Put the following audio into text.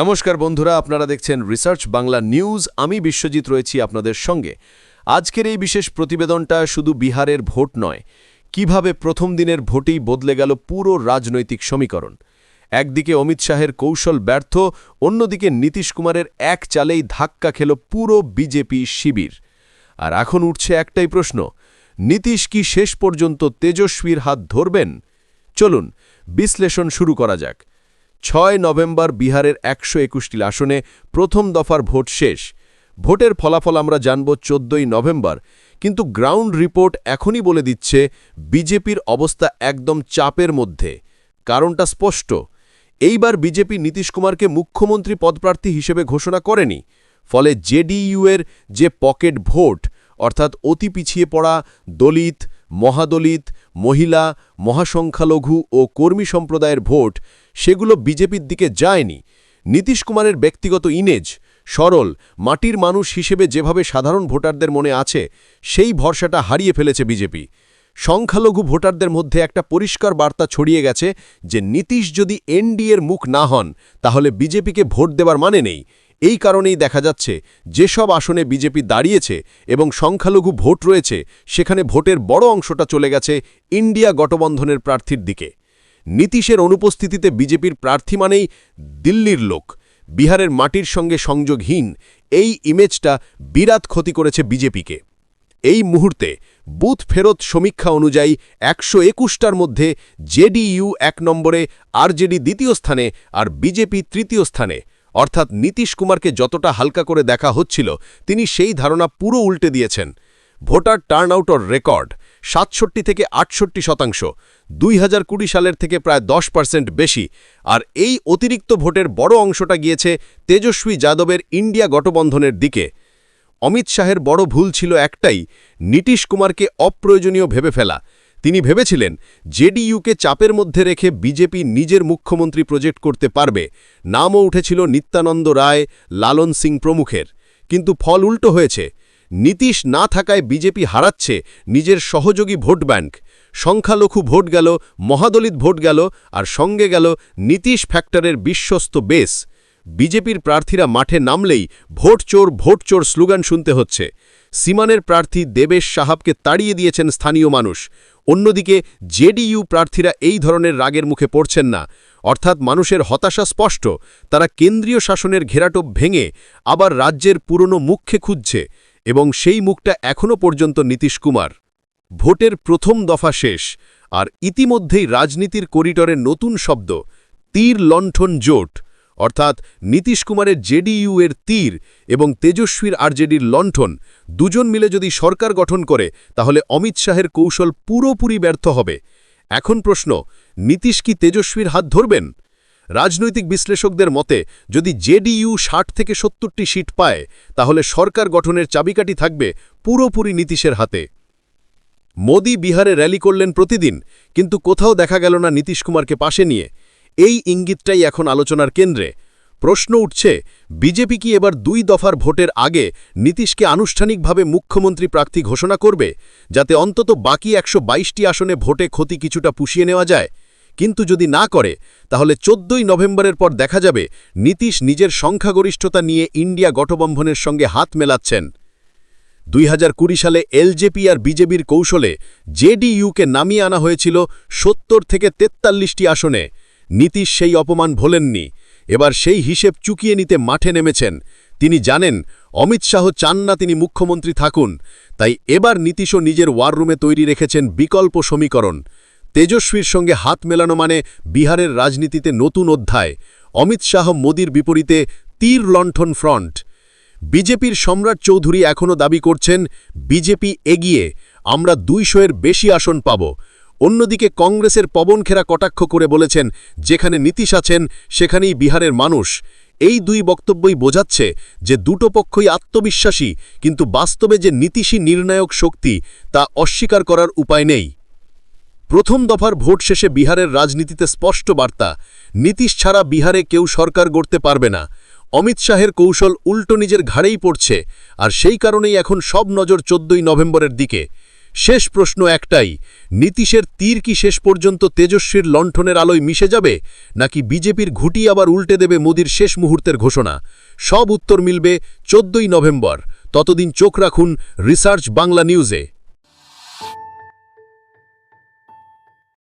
নমস্কার বন্ধুরা, আপনারা দেখছেন রিসার্চ বাংলা নিউজ আমি বিশ্বজিৎ রয়েছি আপনাদের সঙ্গে। আজকের এই বিশেষ প্রতিবেদনটা শুধু বিহারের ভোট নয়, কীভাবে প্রথম দিনের ভোটেই বদলে গেল পুরো রাজনৈতিক সমীকরণ। একদিকে অমিত শাহের কৌশল ব্যর্থ, অন্যদিকে নীতিশ কুমারের এক চালেই ধাক্কা খেল পুরো বিজেপি শিবির। আর এখন উঠছে একটাই প্রশ্ন, নীতিশ কি শেষ পর্যন্ত তেজস্বীর হাত ধরবেন? চলুন, বিশ্লেষণ শুরু করা যাক। ছয় নভেম্বর বিহারের একশো একুশটি আসনে প্রথম দফার ভোট শেষ। ভোটের ফলাফল আমরা জানব চোদ্দই নভেম্বর, কিন্তু গ্রাউন্ড রিপোর্ট এখনই বলে দিচ্ছে বিজেপির অবস্থা একদম চাপের মধ্যে। কারণটা স্পষ্ট। এইবার বিজেপি নীতিশ কুমারকে মুখ্যমন্ত্রী পদপ্রার্থী হিসেবে ঘোষণা করেনি। ফলে জেডিইউ এর যে পকেট ভোট, অর্থাৎ অতি পিছিয়ে পড়া দলিত মহাদলিত, মহিলা, মহাসংখ্যালঘু ও কর্মী সম্প্রদায়ের ভোট, সেগুলো বিজেপির দিকে যায়নি। নীতিশ কুমারের ব্যক্তিগত ইমেজ, সরল, মাটির মানুষ হিসেবে যেভাবে সাধারণ ভোটারদের মনে আছে, সেই ভরসাটা হারিয়ে ফেলেছে বিজেপি। সংখ্যালঘু ভোটারদের মধ্যে একটা পরিষ্কার বার্তা ছড়িয়ে গেছে যে, নীতিশ যদি এনডিএর মুখ না হন, তাহলে বিজেপিকে ভোট দেবার মানে নেই। এই কারণেই দেখা যাচ্ছে, যেসব আসনে বিজেপি দাঁড়িয়েছে এবং সংখ্যালঘু ভোট রয়েছে, সেখানে ভোটের বড় অংশটা চলে গেছে ইন্ডিয়া গঠবন্ধনের প্রার্থীর দিকে। নীতিশের অনুপস্থিতিতে বিজেপির প্রার্থী মানেই দিল্লির লোক। বিহারের মাটির সঙ্গে সংযোগহীন, এই ইমেজটা বিরাট ক্ষতি করেছে বিজেপিকে। এই মুহূর্তে বুথ ফেরত সমীক্ষা অনুযায়ী একশো একুশটার মধ্যে জেডিইউ এক নম্বরে, আরজেডি দ্বিতীয় স্থানে আর বিজেপি তৃতীয় স্থানে। অর্থাৎ নীতিশ কুমারকে যতটা হালকা করে দেখা হচ্ছিল, তিনি সেই ধারণা পুরো উল্টে দিয়েছেন। ভোটার টার্নআউটর রেকর্ড, সাতষট্টি থেকে আটষট্টি শতাংশ, দুই হাজার কুড়ি সালের থেকে প্রায় দশ পার্সেন্ট বেশি, আর এই অতিরিক্ত ভোটের বড় অংশটা গিয়েছে তেজস্বী যাদবের ইন্ডিয়া গঠবন্ধনের দিকে। অমিত শাহের বড় ভুল ছিল একটাই, নীতিশ কুমারকে অপ্রয়োজনীয় ভেবে ফেলা। তিনি ভেবেছিলেন, জেডিইউকে চাপের মধ্যে রেখে বিজেপি নিজের মুখ্যমন্ত্রী প্রজেক্ট করতে পারবে। নামও উঠেছিল নিত্যানন্দ রায়, লালন সিং প্রমুখের। কিন্তু ফল উল্টো হয়েছে। নীতিশ না থাকায় বিজেপি হারাচ্ছে নিজের সহযোগী ভোট ব্যাংক। সংখ্যালঘু ভোট গেল, মহাদলিত ভোট গেল, আর সঙ্গে গেল নীতিশ ফ্যাক্টরের বিশ্বস্ত বেস। বিজেপির প্রার্থীরা মাঠে নামলেই ভোট চোর ভোট চোর স্লোগান শুনতে হচ্ছে। সিমানের প্রার্থী দেবেশ সাহাবকে তাড়িয়ে দিয়েছেন স্থানীয় মানুষ। অন্যদিকে জেডিইউ প্রার্থীরা এই ধরনের রাগের মুখে পড়ছেন না। অর্থাৎ মানুষের হতাশা স্পষ্ট, তারা কেন্দ্রীয় শাসনের ঘেরাটোপ ভেঙে আবার রাজ্যের পুরনো মুখে খুঁজছে এবং সেই মুখটা এখনও পর্যন্ত নীতিশ কুমার। ভোটের প্রথম দফা শেষ, আর ইতিমধ্যেই রাজনীতির করিডরে নতুন শব্দ, তীর লণ্ঠন জোট। অর্থাৎ নীতিশ কুমারের জেডিইউ এর তীর এবং তেজস্বীর আরজেডির লণ্ঠন, দুজন মিলে যদি সরকার গঠন করে, তাহলে অমিত শাহের কৌশল পুরোপুরি ব্যর্থ হবে। এখন প্রশ্ন, নীতিশ কি তেজস্বীর হাত ধরবেন? রাজনৈতিক বিশ্লেষকদের মতে, যদি জেডিইউ ষাট থেকে সত্তরটি সিট পায়, তাহলে সরকার গঠনের চাবিকাঠি থাকবে পুরোপুরি নীতিশের হাতে। মোদি বিহারে র্যালি করলেন প্রতিদিন, কিন্তু কোথাও দেখা গেল না নীতিশ কুমারকে পাশে নিয়ে। এই ইঙ্গিতটাই এখন আলোচনার কেন্দ্রে। প্রশ্ন উঠছে, বিজেপি কি এবার দুই দফার ভোটের আগে নীতিশকে আনুষ্ঠানিকভাবে মুখ্যমন্ত্রী প্রার্থী ঘোষণা করবে, যাতে অন্তত বাকি একশো বাইশটি আসনে ভোটে ক্ষতি কিছুটা পুষিয়ে নেওয়া যায়? কিন্তু যদি না করে, তাহলে চোদ্দই নভেম্বরের পর দেখা যাবে নীতিশ নিজের সংখ্যাগরিষ্ঠতা নিয়ে ইন্ডিয়া গঠবন্ধনের সঙ্গে হাত মেলাচ্ছেন। দুই হাজার কুড়ি সালে এলজেপি আর বিজেপির কৌশলে জেডিইউকে নামিয়ে আনা হয়েছিল সত্তর থেকে তেতাল্লিশটি আসনে। নীতিশ সেই অপমান ভোলেননি। এবার সেই হিসেব চুকিয়ে নিতে মাঠে নেমেছেন। তিনি জানেন, অমিত শাহ চান না তিনি মুখ্যমন্ত্রী থাকুন। তাই এবার নীতিশও নিজের ওয়াররুমে তৈরি রেখেছেন বিকল্প সমীকরণ। তেজস্বীর সঙ্গে হাত মেলানো মানে বিহারের রাজনীতিতে নতুন অধ্যায়। অমিত শাহ মোদির বিপরীতে তীর লণ্ঠন ফ্রন্ট। বিজেপির সম্রাট চৌধুরী এখনও দাবি করছেন, বিজেপি এগিয়ে, আমরা দুইশো এর বেশি আসন পাব। অন্যদিকে কংগ্রেসের পবনখেরা কটাক্ষ করে বলেছেন, যেখানে নীতিশ আছেন, সেখানেই বিহারের মানুষ। এই দুই বক্তব্যই বোঝাচ্ছে যে দুটো পক্ষই আত্মবিশ্বাসী, কিন্তু বাস্তবে যে নীতিশী নির্ণায়ক শক্তি, তা অস্বীকার করার উপায় নেই। প্রথম দফার ভোট শেষে বিহারের রাজনীতিতে স্পষ্ট বার্তা, নীতিশ ছাড়া বিহারে কেউ সরকার গড়তে পারবে না। অমিত শাহের কৌশল উল্টো নিজের ঘাড়েই পড়ছে, আর সেই কারণেই এখন সব নজর চোদ্দই নভেম্বরের দিকে। শেষ প্রশ্ন একটাই, নীতিশের তীর কি শেষ পর্যন্ত তেজস্বীর লণ্ঠনের আলোয় মিশে যাবে, নাকি বিজেপির ঘুটি আবার উল্টে দেবে মোদির শেষ মুহূর্তের ঘোষণা? সব উত্তর মিলবে চোদ্দই নভেম্বর। ততদিন চোখ রাখুন রিসার্চ বাংলা নিউজে।